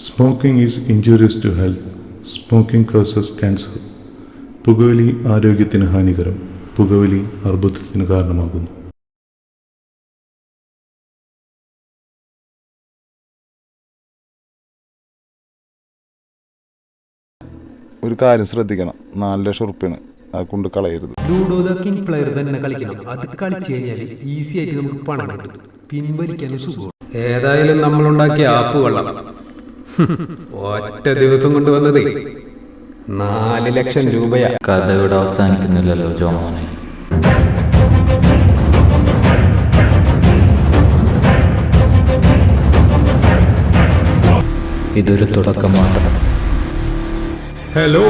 Smoking is injurious to health smoking causes cancer പുകവലി ആരോഗ്യത്തിന് ഹാനികരം. പുകവലി അർബുദത്തിന് കാരണമാകുന്നു. ഒരു കാര്യം ശ്രദ്ധിക്കണം. നാല് ലക്ഷം ഉറുപ്പ്യാണ്. അത് കൊണ്ട് കളയരുത്. ലൂഡോ ദ കിങ് പ്ലെയർ തന്നെ കളിക്കണം. അത് കളിച്ചു കഴിഞ്ഞാൽ ഈസി ആയിട്ട് നമുക്ക് പണം കിട്ടും. പിൻവലിക്കാനും സുഖം ഏതായാലും നമ്മൾ ഉണ്ടാക്കിയ ആപ്പ് കൊള്ളാം. ഒറ്റ ദിവസം കൊണ്ട് വന്നത് നാല് ലക്ഷം രൂപയാ. കഥ ഇവിടെ അവസാനിക്കുന്നില്ലല്ലോ ജോമോനെ. ഇതൊരു തുടക്കം മാത്രം. ഹലോ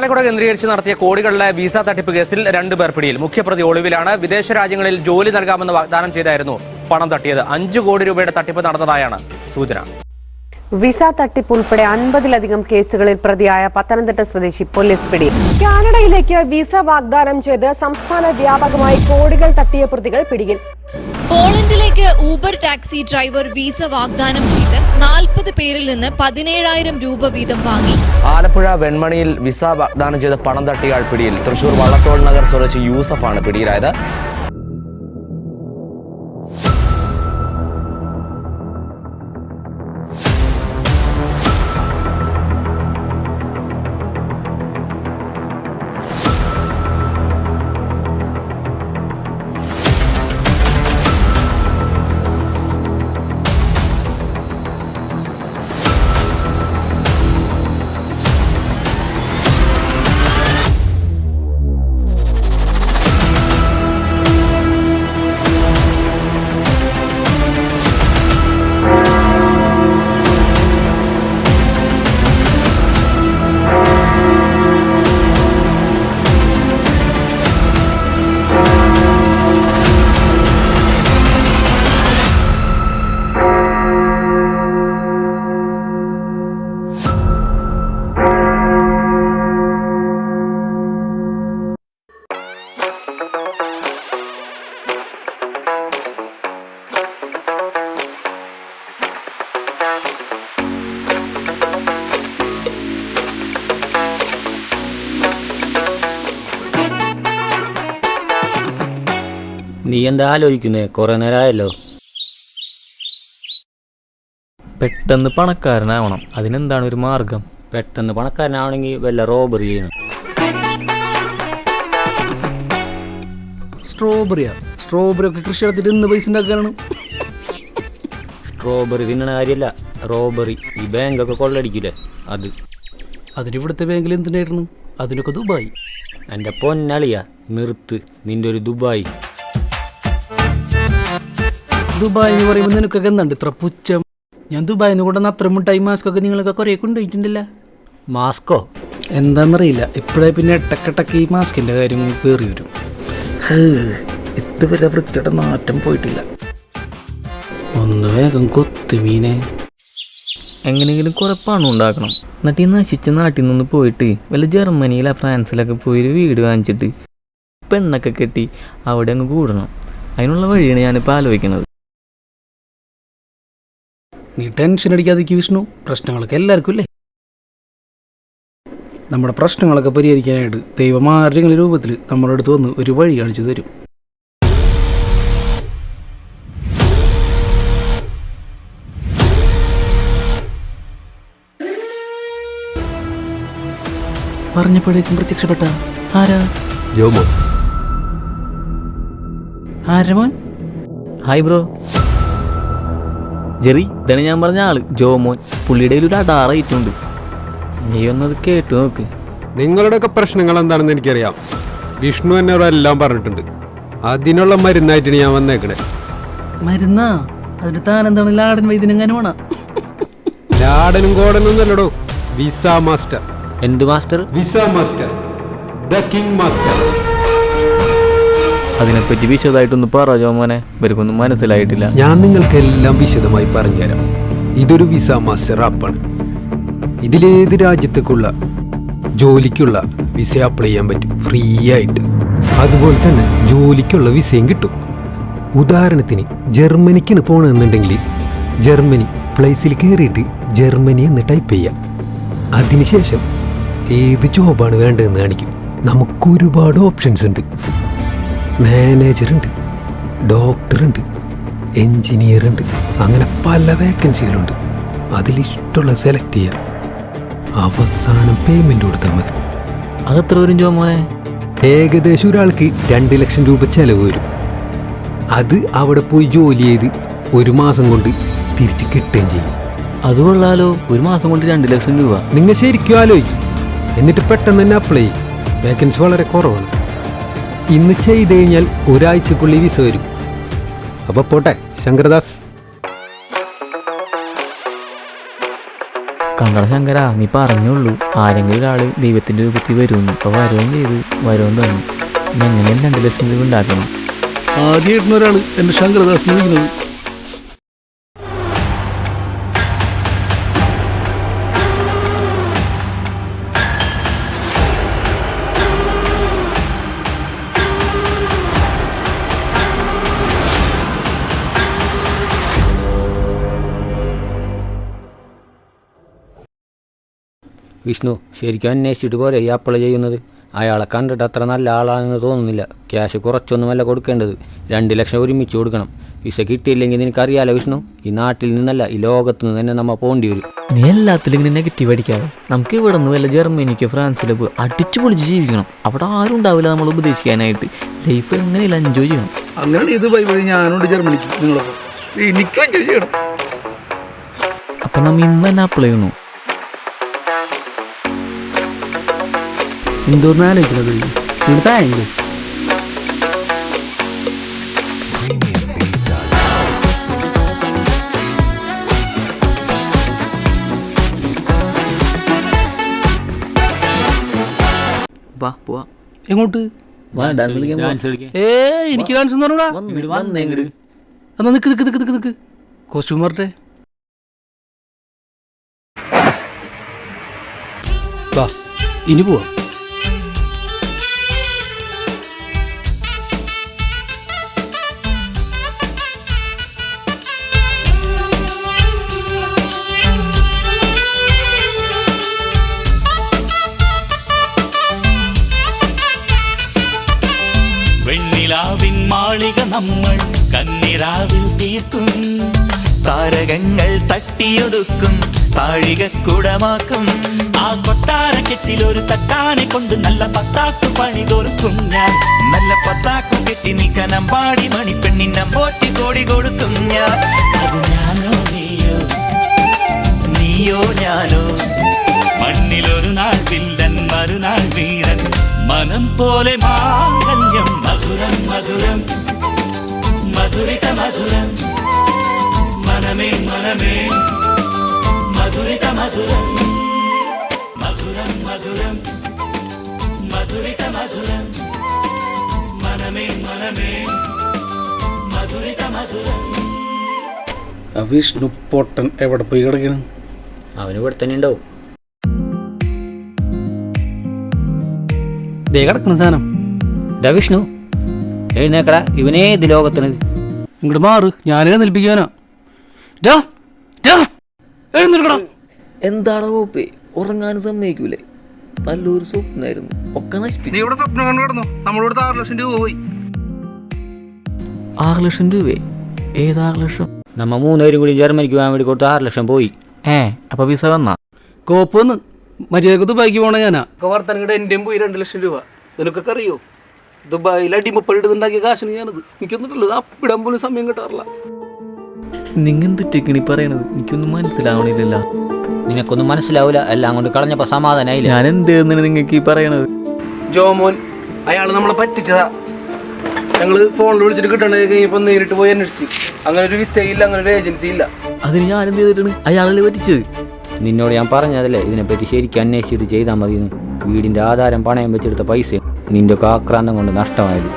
ഇരിങ്ങാലക്കുട കേന്ദ്രീകരിച്ച് നടത്തിയ കോടികളിലെ വിസ തട്ടിപ്പ് കേസിൽ രണ്ടുപേർ പിടിയിൽ. മുഖ്യപ്രതി ഒളിവിലാണ് വിദേശ രാജ്യങ്ങളിൽ ജോലി നൽകാമെന്ന് വാഗ്ദാനം ചെയ്തായിരുന്നു പണം തട്ടിയത്. അഞ്ചു കോടി രൂപയുടെ തട്ടിപ്പ് നടന്നതായാണ് സൂചന. വിസ തട്ടിപ്പ് ഉൾപ്പെടെ അൻപതിലധികം കേസുകളിൽ പ്രതിയായ പത്തനംതിട്ട സ്വദേശി പോലീസ് പിടി കാനഡയിലേക്ക് വിസ വാഗ്ദാനം ചെയ്ത് സംസ്ഥാന വ്യാപകമായി കോടികൾ തട്ടിയ പ്രതികൾ പിടിയിൽ. പോളണ്ടിലേക്ക് ഊബർ ടാക്സി ഡ്രൈവർ വിസ വാഗ്ദാനം ചെയ്ത് നാൽപ്പത് പേരിൽ നിന്ന് പതിനേഴായിരം രൂപ വീതം വാങ്ങി. ആലപ്പുഴ വെൺമണിയിൽ വിസ വാഗ്ദാനം ചെയ്ത പണം തട്ടിയ ആൾ പിടിയിൽ. തൃശൂർ വള്ളത്തോൾ നഗർ സ്വദേശി യൂസഫാണ് പിടിയിലായത്. നീ എന്താ ആലോചിക്കുന്നേ? കുറെ നേരമായല്ലോ പെട്ടെന്ന് പണക്കാരനാവണം. അതിനെന്താണ് ഒരു മാർഗം? പെട്ടെന്ന് പണക്കാരനാവണമെങ്കിൽ വല്ല റോബറി ചെയ്യണം. സ്ട്രോബെറിയാ. സ്ട്രോബെറി ഒക്കെ കൃഷി നടത്തിയിട്ട് ഇന്ന് പൈസ ഉണ്ടാക്കാനാണ്. സ്ട്രോബെറി തിന്നണ കാര്യമല്ല റോബറി ഈ ബാങ്കൊക്കെ കൊള്ളടിക്കില്ലേ അത്. അതിന് ഇവിടുത്തെ ബാങ്കിൽ എന്തിനായിരുന്നു? അതിനൊക്കെ ദുബായി. എന്റെ പൊന്നളിയ നിർത്ത്. നിന്റെ ഒരു ദുബായ്. ദുബായ് എന്ന് പറയുമ്പോൾ നിനക്കൊക്കെ എന്തുണ്ട്? ഇത്ര പുച്ഛം. ഞാൻ ദുബായിൽ നിന്ന് കൊണ്ടുവന്ന അത്ര മുട്ടായി മാസ്ക് ഒക്കെ നിങ്ങളൊക്കെ കുറേ കൊണ്ടുപോയിട്ടുണ്ടല്ല മാസ്കോ? എന്താണെന്നറിയില്ല ഇപ്പോഴേ പിന്നെ ഇടക്കിടക്ക് ഈ മാസ്കിന്റെ കാര്യം കയറി വരും. ഇതുവരെ വൃത്തിയുടെ നാറ്റം പോയിട്ടില്ല. ഒന്ന് വേഗം കൊത്തു മീനെ. എങ്ങനെയെങ്കിലും കുറെ പണം ഉണ്ടാക്കണം. എന്നിട്ട് ഈ നശിച്ച നാട്ടിൽ നിന്ന് പോയിട്ട് വല്ല ജർമ്മനിയിലോ ഫ്രാൻസിലൊക്കെ പോയി ഒരു വീട് വാങ്ങിച്ചിട്ട് പെണ്ണൊക്കെ കെട്ടി അവിടെ അങ്ങ് കൂടണം. അതിനുള്ള വഴിയാണ് ഞാനിപ്പോൾ ആലോചിക്കുന്നത്. നീ ടെൻഷൻ അടിക്കാതിരിക്കും വിഷ്ണു. പ്രശ്നങ്ങളൊക്കെ എല്ലാവർക്കും ഇല്ലേ? നമ്മുടെ പ്രശ്നങ്ങളൊക്കെ പരിഹരിക്കാനായിട്ട് ദൈവം ആരുടെയെങ്കിലും രൂപത്തിൽ നമ്മുടെ അടുത്ത് വന്ന് ഒരു വഴി കാണിച്ചു തരും. പറഞ്ഞപ്പോഴേക്കും പ്രത്യക്ഷപ്പെട്ട ആരാ? ഹായ് ബ്രോ ജെറി ഇതാണ് ഞാൻ പറഞ്ഞ ആൾ ജോമോൻ. പുള്ളിയുടെ ഒരു അടാറായിട്ടുണ്ട് നീ ഒന്നത് കേട്ടു നോക്ക്. നിങ്ങളുടെയൊക്കെ പ്രശ്നങ്ങൾ എന്താണെന്ന് എനിക്കറിയാം. വിഷ്ണു എന്നോട് എല്ലാം പറഞ്ഞിട്ടുണ്ട്. അതിനുള്ള മരുന്നായിട്ടാണ് ഞാൻ വന്നേക്കണേ. മരുന്നാ? അതിന് താൻ എന്താണ് ലാടൻ വൈദ്യനെങ്ങനെ വേണം? ലാടനും കോടനും എന്നല്ലടോ വിസ മാസ്റ്റർ. എന്ത് master? Visa master. The king master. അതിനെപ്പറ്റി വിശദമായിട്ടൊന്ന് പറ മോനെ? ഇവർക്കൊന്നും മനസ്സിലായിട്ടില്ല. ഞാൻ നിങ്ങൾക്കെല്ലാം വിശദമായി പറഞ്ഞുതരാം. ഇതൊരു വിസ മാസ്റ്റർ ആപ്പാണ് ഇതിലേത് രാജ്യത്തേക്കുള്ള ജോലിക്കുള്ള വിസ അപ്ലൈ ചെയ്യാൻ പറ്റും? ഫ്രീ ആയിട്ട്. അതുപോലെ തന്നെ ജോലിക്കുള്ള വിസയും കിട്ടും. ഉദാഹരണത്തിന് ജർമ്മനിക്കാണ് പോകണമെന്നുണ്ടെങ്കിൽ ജർമ്മനി പ്ലേസിൽ കയറിയിട്ട് ജർമ്മനി എന്ന് ടൈപ്പ് ചെയ്യാം. അതിനുശേഷം ഏത് ജോബാണ് വേണ്ടതെന്ന് കാണിക്കും. നമുക്കൊരുപാട് ഓപ്ഷൻസ് ഉണ്ട്. മാനേജർ ഡോക്ടറുണ്ട് ഉണ്ട് അങ്ങനെ പല വേക്കൻസികളുണ്ട്. അതിലിഷ്ടമുള്ള സെലക്ട് ചെയ്യാം. അവസാനം പേയ്മെന്റ് കൊടുത്താൽ മതി. അതെത്ര വരും ജോമോനെ ഏകദേശം ഒരാൾക്ക് രണ്ട് ലക്ഷം രൂപ ചെലവ് വരും. അത് അവിടെ പോയി ജോലി ചെയ്ത് ഒരു മാസം കൊണ്ട് തിരിച്ച് കിട്ടുകയും ചെയ്യും. അത് കൊള്ളാലോ. ഒരു മാസം കൊണ്ട് രണ്ട് ലക്ഷം രൂപ. നിങ്ങൾ ശരിക്കും ആലോചിക്കും. എന്നിട്ട് പെട്ടെന്ന് തന്നെ അപ്ലൈ ചെയ്യും. വേക്കൻസി വളരെ കുറവാണ്. ഇന്ന് ചെയ്ത് കഴിഞ്ഞാൽ ഒരാഴ്ചക്കുള്ളിൽ വിസ വരും. അപ്പോൾ പോട്ടെ ശങ്കരദാസ്. കണ്ടട ശങ്കര നീ പറഞ്ഞുള്ളൂ. ആരെങ്കിലും ഒരാൾ ദൈവത്തിന്റെ രൂപത്തിൽ വരുമെന്ന്. അപ്പൊ വരുകയും ചെയ്ത്. വരുമെന്ന് തന്നു ഇനി എങ്ങനെയും രണ്ട് ലക്ഷം രൂപ ഉണ്ടാക്കണം. ആദ്യമായിട്ടാണ് ഒരാൾ എന്റെ ശങ്കരദാസ് വിളിക്കുന്നത്. വിഷ്ണു ശരിക്കും അന്വേഷിച്ചിട്ട് പോരെ ഈ അപ്ലൈ ചെയ്യുന്നത്? അയാളെ കണ്ടിട്ട് അത്ര നല്ല ആളാണെന്ന് തോന്നുന്നില്ല. ക്യാഷ് കുറച്ചൊന്നുമല്ല കൊടുക്കേണ്ടത്. രണ്ട് ലക്ഷം ഒരുമിച്ച് കൊടുക്കണം. വിസ കിട്ടിയില്ലെങ്കിൽ നിനക്കറിയാലോ വിഷ്ണു? ഈ നാട്ടിൽ നിന്നല്ല ഈ ലോകത്ത് നിന്ന് തന്നെ നമ്മൾ പോകേണ്ടി വരും. നീ എല്ലാത്തിലും ഇങ്ങനെ നെഗറ്റീവ് അടിക്കാതെ. നമുക്ക് ഇവിടെ നിന്ന് വല്ല ജർമ്മനിക്കോ ഫ്രാൻസിലോ പോയി അടിച്ചു പൊളിച്ച് ജീവിക്കണം. അവിടെ ആരും ഉണ്ടാവില്ല നമ്മൾ ഉപദേശിക്കാനായിട്ട്. ലൈഫ് എങ്ങനെയില്ല എൻജോയ് ചെയ്യണം? അങ്ങനെ ഇത് ബൈ വഴി ഞാനുണ്ട് ജർമ്മനിക്ക് അപ്പൊ എനിക്ക് എൻജോയ് ചെയ്യണം. അപ്പം നമ്മ ഇന്ന് തന്നെ അപ്ലൈ ചെയ്യണു എന്തോന്ന് ആലോചിക്കുന്നത് ഇവിടെ താഴെ വാ പോവാ. എങ്ങോട്ട്. ഏ എനിക്ക് ഡാൻസ് വന്നേ ഇങ്ങട്. എന്നാ നിക്ക് നിക്ക് നിക്ക് നിക്ക് നിക്ക്. കോസ്റ്റ്യൂം വരട്ടെ വാ ഇനി പോവാം. വെണ്ണിലാവിൻ നമ്മൾ കന്നിരാവിൽ തീർക്കും. താരകങ്ങൾ തട്ടിയൊടുക്കും താഴികക്കുടമാക്കും. ആ കൊട്ടാരക്കെട്ടിൽ ഒരു തട്ടാനെ കൊണ്ട് നല്ല പത്താക്കു പണി തോർക്കും ഞാൻ. നല്ല പത്താക്കു കെട്ടി നീ കനമ്പാടി മണിപ്പെണ്ണിനം പോറ്റി കോടി കൊടുക്കും ഞാൻ. അത് ഞാനോ നീയോ? നീയോ ഞാനോ? മണ്ണിലൊരു നാൾ വില്ലൻ മറുനാൾ വീരൻ. മനം പോലെ മാംഗല്യം. മധുരം മധുരം. മധുരിത മധുരം. മനമേ മനമേ. മധുരിത മധുരം. മധുരം മധുരം. മധുരിത മധുരം. മനമേ മനമേ. മധുരിത മധുരം. വിഷ്ണു പൊട്ടൻ എവിടെ പോയി കിടക്കണം? അവന് ഇവിടെ തന്നെ ഉണ്ടാവും. ദേ കിടക്കണം സാധനം. ഡാ വിഷ്ണു എഴുന്നേക്കടാ ഇവനേ ഇത് ലോകത്തിന്. ഇങ്ങോട്ട് മാറ് ഞാനിനെ നിൽപ്പിക്കാനാ ഡാ, ഡാ, എഴുന്നേൽക്കടാ എന്താണ് കോപ്പേ ഉറങ്ങാൻ സമ്മതിക്കൂലേ? നല്ലൊരു സ്വപ്നമായിരുന്നു. ഒക്കെ നീ നശിപ്പിച്ചു ഇവിടെ സ്വപ്നം കണ്ടു കിടന്നു? നമ്മളിവിടുത്തെ ആറ് ലക്ഷം രൂപ പോയി. ആറ് ലക്ഷം രൂപയെ ഏത് ആറ് ലക്ഷം? നമ്മ മൂന്നുപേരും കൂടി ജർമ്മനിക്ക് പോകാൻ വേണ്ടി കൊടുത്ത ആറ് ലക്ഷം പോയി. ഏ അപ്പൊ വിസ വന്നാ? കോപ്പൊന്ന് മര്യാദയ്ക്ക് ദുബായിക്ക് പോണ ഞാനാ. വർത്തനങ്ങളുടെ എന്റെയും പോയി രണ്ട് ലക്ഷം രൂപ. നിനക്കൊക്കെ അറിയോ? ദുബായിൽ അടിമപ്പള്ളിണ്ടാക്കിയ കാശിന് ഞാനത്. എനിക്കൊന്നിട്ടുള്ളത് അപ്പിടാൻ പോലും സമയം കിട്ടാറില്ല. നിങ്ങൾ തെറ്റിക്കണി പറയണത്? എനിക്കൊന്നും മനസ്സിലാവണില്ലല്ലോ. നിനക്കൊന്നും മനസ്സിലാവില്ല എല്ലാം കൊണ്ട് കളഞ്ഞപ്പോ സമാധാനായില്ല? ഞാൻ എന്തെന്നാണ് നിങ്ങൾക്ക് ഈ പറയണത്? ജോമോൻ അയാൾ നമ്മളെ പറ്റിച്ചതാ. ഞങ്ങൾ ഫോണിൽ വിളിച്ചിട്ട് കിട്ടണ കഴിഞ്ഞപ്പോൾ നേരിട്ട് പോയി അന്വേഷിച്ചു. അങ്ങനെ ഒരു വിസ്തയില്ല അങ്ങനെ ഒരു ഏജൻസി ഇല്ല. അതിന് ഞാൻ എന്ത് ചെയ്തിട്ടാണ്? അയാളല്ലേ പറ്റിച്ചത്? നിന്നോട് ഞാൻ പറഞ്ഞതല്ലേ? ഇതിനെപ്പറ്റി ശരിക്കും അന്വേഷിച്ചിട്ട് ചെയ്താൽ മതി വീടിന്റെ ആധാരം പണയം വെച്ചെടുത്ത പൈസ നിന്റെ ഒക്കെ ആക്രാന്തം കൊണ്ട് നഷ്ടമായത്.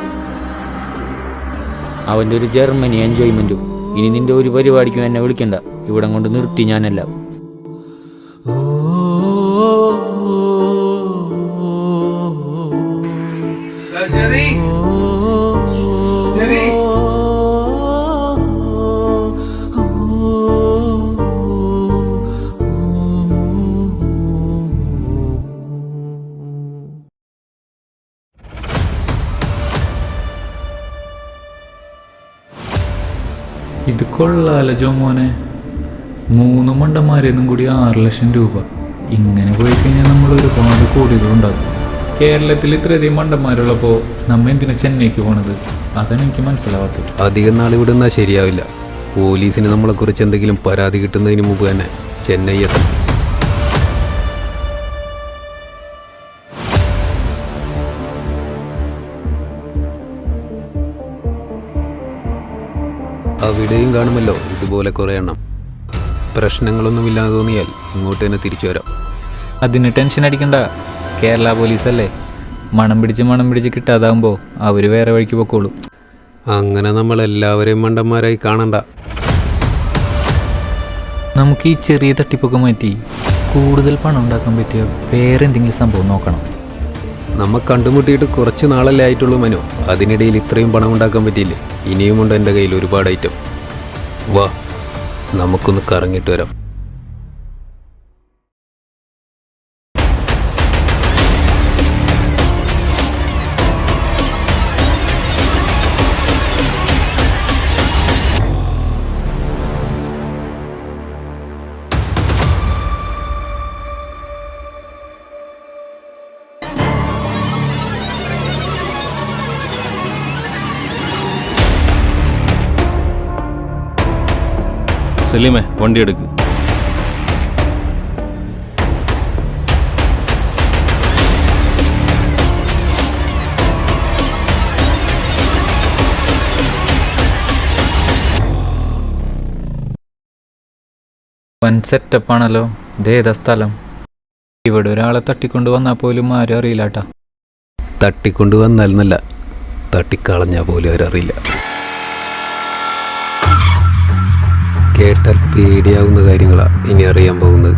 അവന്റെ ഒരു ജർമ്മനി എൻജോയ്മെന്റും ഇനി നിന്റെ ഒരു പരിപാടിക്കും എന്നെ വിളിക്കണ്ട. ഇവിടം കൊണ്ട് നിർത്തി ഞാനെല്ലാം. ഇത് മോനെ മൂന്ന് മണ്ടന്മാരെന്നും കൂടി ആറ് ലക്ഷം രൂപ. ഇങ്ങനെ പോയി കഴിഞ്ഞാൽ നമ്മൾ ഒരുപാട് കോടികളുണ്ടാകും. കേരളത്തിൽ ഇത്രയധികം മണ്ടന്മാരുള്ളപ്പോൾ നമ്മ എന്തിനാ ചെന്നൈക്ക് പോണത്? അതാണ് എനിക്ക് മനസ്സിലാവാത്തത്. അധികം നാൾ ഇവിടെ നിന്നാൽ ശരിയാവില്ല. പോലീസിന് നമ്മളെക്കുറിച്ച് എന്തെങ്കിലും പരാതി കിട്ടുന്നതിന് മുമ്പ് തന്നെ ചെന്നൈ എത്തണം. അവിടെയും കാണുമല്ലോ ഇതുപോലെ കുറേ എണ്ണം. പ്രശ്നങ്ങളൊന്നുമില്ലാതെ തോന്നിയാൽ ഇങ്ങോട്ട് തന്നെ തിരിച്ചു വരാം. അതിന് ടെൻഷൻ അടിക്കണ്ട. കേരള പോലീസ് അല്ലേ മണം പിടിച്ച് മണം പിടിച്ച് കിട്ടാതാകുമ്പോൾ അവർ വേറെ വഴിക്ക് പൊക്കോളൂ. അങ്ങനെ നമ്മൾ എല്ലാവരെയും മണ്ടന്മാരായി കാണണ്ട. നമുക്ക് ഈ ചെറിയ തട്ടിപ്പൊക്കെ മാറ്റി കൂടുതൽ പണം ഉണ്ടാക്കാൻ പറ്റിയ വേറെ എന്തെങ്കിലും സംഭവം നോക്കണം. നമ്മ കണ്ടുമുട്ടിയിട്ട് കുറച്ച് നാളല്ലേ ആയിട്ടുള്ളൂ മനു. അതിനിടയിൽ ഇത്രയും പണം ഉണ്ടാക്കാൻ പറ്റിയില്ലേ? ഇനിയുമുണ്ട് എന്റെ കയ്യിൽ ഒരുപാട് ഐറ്റം വാ നമുക്കൊന്ന് കറങ്ങിയിട്ട് വരാം. സലീമേ വണ്ടി എടുക്ക്. വൻ സെറ്റപ്പാണല്ലോ ഇതേതാ സ്ഥലം. ഇവിടെ ഒരാളെ തട്ടിക്കൊണ്ട് വന്നാൽ പോലും ആരും അറിയില്ല കേട്ടാ തട്ടിക്കൊണ്ട് വന്നാൽ നല്ല തട്ടിക്കളഞ്ഞാൽ പോലും അവരറിയില്ല കേട്ടാൽ പേടിയാവുന്ന കാര്യങ്ങളാണ് ഇനി അറിയാൻ പോകുന്നത്.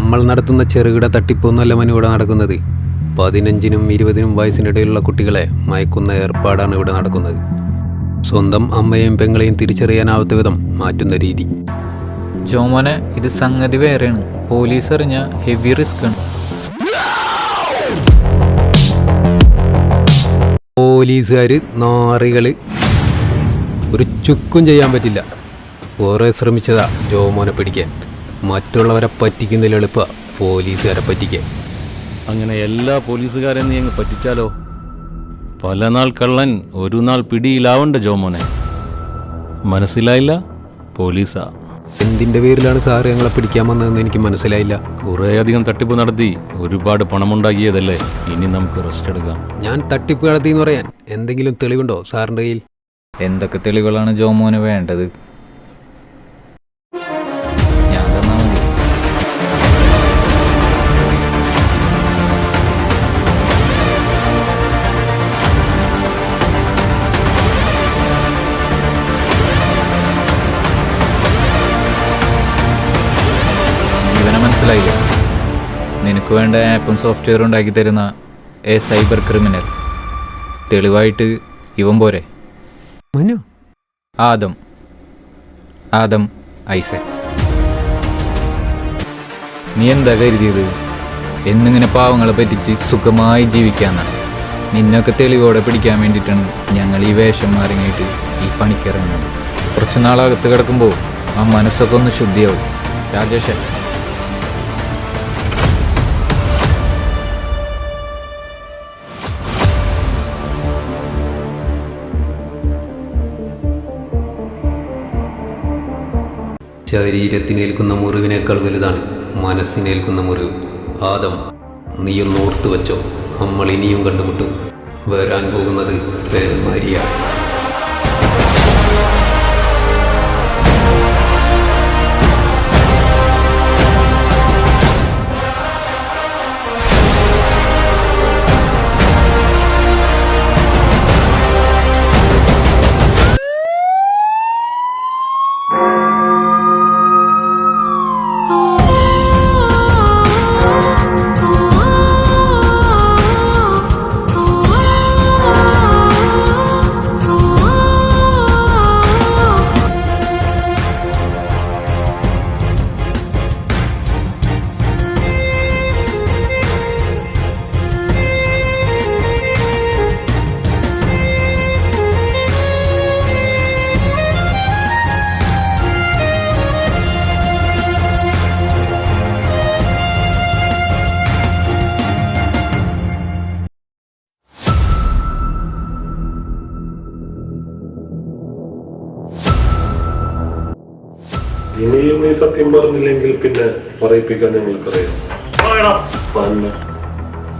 നമ്മൾ നടത്തുന്ന ചെറുകിട തട്ടിപ്പൊന്നല്ല മനു ഇവിടെ നടക്കുന്നത്. പതിനഞ്ചിനും ഇരുപതിനും വയസ്സിനിടയിലുള്ള കുട്ടികളെ മയക്കുന്ന ഏർപ്പാടാണ് ഇവിടെ നടക്കുന്നത്. സ്വന്തം അമ്മയും പെങ്ങളെയും തിരിച്ചറിയാനാവാത്ത വിധം മാറ്റുന്ന രീതി. ജോമോനെ ഇത് സംഗതി വേറെയാണ്. പോലീസ് അറിഞ്ഞ ഹെവി റിസ്ക് ആണ്. പോലീസുകാർ നാറികൾ. ഒരു ചുക്കും ചെയ്യാൻ പറ്റില്ല. കുറേ ശ്രമിച്ചതാ ജോമോനെ പിടിക്കാൻ. മറ്റുള്ളവരെ പറ്റിക്കുന്നതിൽ എളുപ്പ പോലീസുകാരെ പറ്റിക്കാൻ. അങ്ങനെ എല്ലാ പോലീസുകാരെ നീ അങ്ങ് പറ്റിച്ചാലോ? പല നാൾ കള്ളൻ ഒരു നാൾ പിടിയിലാവണ്ട ജോമോനെ. മനസ്സിലായില്ല? പോലീസാ. എന്തിന്റെ പേരിലാണ് സാർ ഞങ്ങളെ പിടിക്കാൻ വന്നതെന്ന് എനിക്ക് മനസ്സിലായില്ല. കുറേയധികം തട്ടിപ്പ് നടത്തി ഒരുപാട് പണമുണ്ടാക്കിയതല്ലേ? ഇനി നമുക്ക് റെസ്റ്റ് എടുക്കാം. ഞാൻ തട്ടിപ്പ് നടത്തി എന്ന് പറയാൻ എന്തെങ്കിലും തെളിവുണ്ടോ സാറിന്റെ കയ്യിൽ? എന്തൊക്കെ തെളിവുകളാണ് ജോമോന് വേണ്ടത്? വേണ്ട ആപ്പും സോഫ്റ്റ്വെയർ ഉണ്ടാക്കി തരുന്ന എ സൈബർ ക്രിമിനൽ തെളിവായിട്ട് ഇവൻ പോരെ? ആദം. ആദം ഐസക്. നീ എന്താ കരുതിയത്? എന്നിങ്ങനെ പാവങ്ങളെ പറ്റിച്ച് സുഖമായി ജീവിക്കാന്ന. നിന്നൊക്കെ തെളിവോടെ പിടിക്കാൻ വേണ്ടിയിട്ടാണ് ഞങ്ങൾ ഈ വേഷം മാറിങ്ങിയിട്ട് ഈ പണിക്കിറങ്ങുന്നത്. കുറച്ച് നാളകത്ത് കിടക്കുമ്പോൾ ആ മനസ്സൊക്കെ ഒന്ന് ശുദ്ധിയാവും. രാജേഷേ. ശരീരത്തിനേൽക്കുന്ന മുറിവിനേക്കാൾ വലുതാണ് മനസ്സിനേൽക്കുന്ന മുറിവ്. ആദം നീയൊന്ന് ഓർത്തു വെച്ചോ നമ്മൾ ഇനിയും കണ്ടുമുട്ടും. വരാൻ പോകുന്നത് പേമാരിയാണ് നീ സത്യം പറഞ്ഞില്ലെങ്കിൽ പിന്നെ പറയിപ്പിക്കാൻ ഞങ്ങൾക്കറിയാം.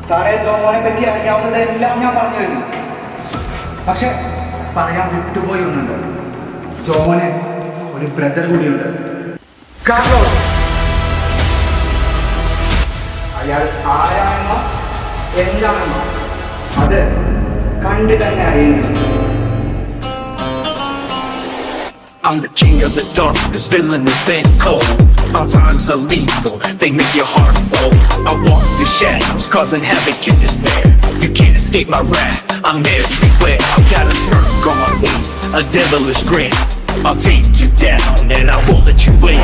സാറേ ജോമോനെ പറ്റി അറിയാവുന്നതെല്ലാം ഞാൻ പറഞ്ഞു കഴിഞ്ഞു പക്ഷെ പറയാൻ വിട്ടുപോയി ഒന്നുണ്ട് ജോമോനെ ഒരു ബ്രദർ കൂടിയുണ്ട്. കാർലോസ് അയാൾ ആരാണെന്നോ എന്താണെന്നോ അത് കണ്ടു തന്നെ അറിയുന്നു I'm the king of the darkness, villain is and cold. Our rhymes are lethal, they make your heart bold. I walk the shadows, causing havoc and despair. You can't escape my wrath, I'm everywhere. I've got a smirk on my face, a devilish grin. I'll take you down and I won't let you win.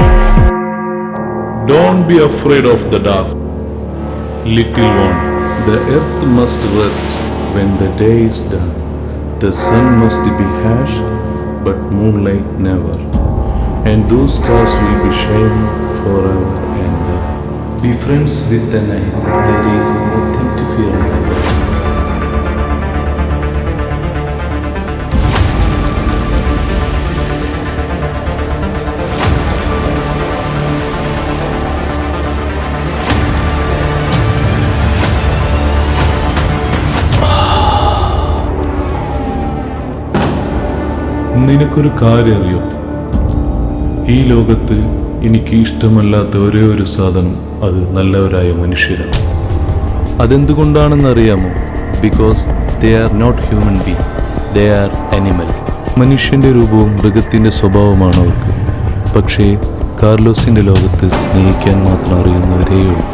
Don't be afraid of the dark. Little one, the earth must rest when the day is done. The sun must be harsh, but moonlight never. And those stars will be shining forever and ever. Be friends with the night, there is nothing to fear നിനക്കൊരു കാര്യം അറിയോ? ഈ ലോകത്ത് എനിക്ക് ഇഷ്ടമല്ലാത്ത ഒരേ ഒരു സാധനം അത് നല്ലവരായ മനുഷ്യരാണ്. അതെന്തുകൊണ്ടാണെന്ന് അറിയാമോ because they are not human be they are animal മനുഷ്യന്റെ രൂപവും മൃഗത്തിന്റെ സ്വഭാവമാണ് അവർക്ക്. പക്ഷേ കാർലോസിന്റെ ലോകത്ത് സ്നേഹിക്കാൻ മാത്രം അറിയുന്നവരേയുള്ളൂ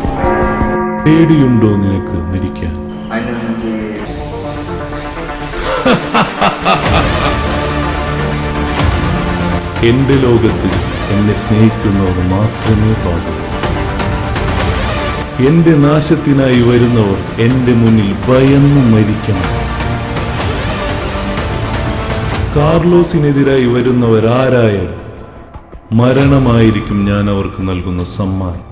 പേടിയുണ്ടോ നിനക്ക് മരിക്കാൻ? എന്റെ ലോകത്തിൽ എന്നെ സ്നേഹിക്കുന്നവർ മാത്രമേ പാടൂ എന്റെ നാശത്തിനായി വരുന്നവർ എന്റെ മുന്നിൽ ഭയന്ന് മരിക്കണം. കാർലോസിനെതിരായി വരുന്നവരാരായാലും മരണമായിരിക്കും ഞാൻ അവർക്ക് നൽകുന്ന സമ്മാനം.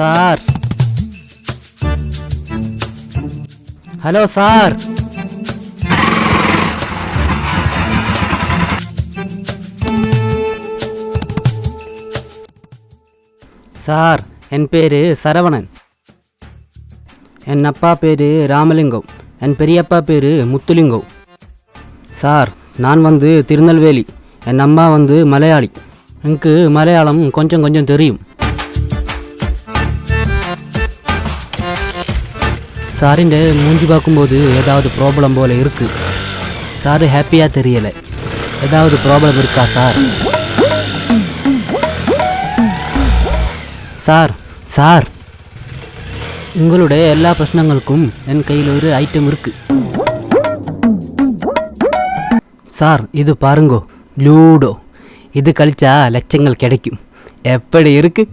சார். Hello sir. சார் என் பேர் சரவணன். என் அப்பா பேர் ராமலிங்கம். என் பெரியப்பா பேர் முத்துலிங்கம். சார் நான் வந்து திருநெல்வேலி. என் அம்மா வந்து மலையாளி. எனக்கு மலையாளம் கொஞ்சம் கொஞ்சம் தெரியும். சாரின் மூஞ்சி பார்க்கும்போது ஏதாவது ப்ராப்ளம் போல் இருக்குது சாரு ஹாப்பியாக தெரியலை. ஏதாவது ப்ராப்ளம் இருக்கா சார்? Sir sir. உங்களுடைய எல்லா பிரச்சனங்களுக்கும் என் கையில் ஒரு ஐட்டம் இருக்குது சார் இது பாருங்கோ லூடோ இது கழிச்சா லட்சங்கள் கிடைக்கும். எப்படி இருக்குது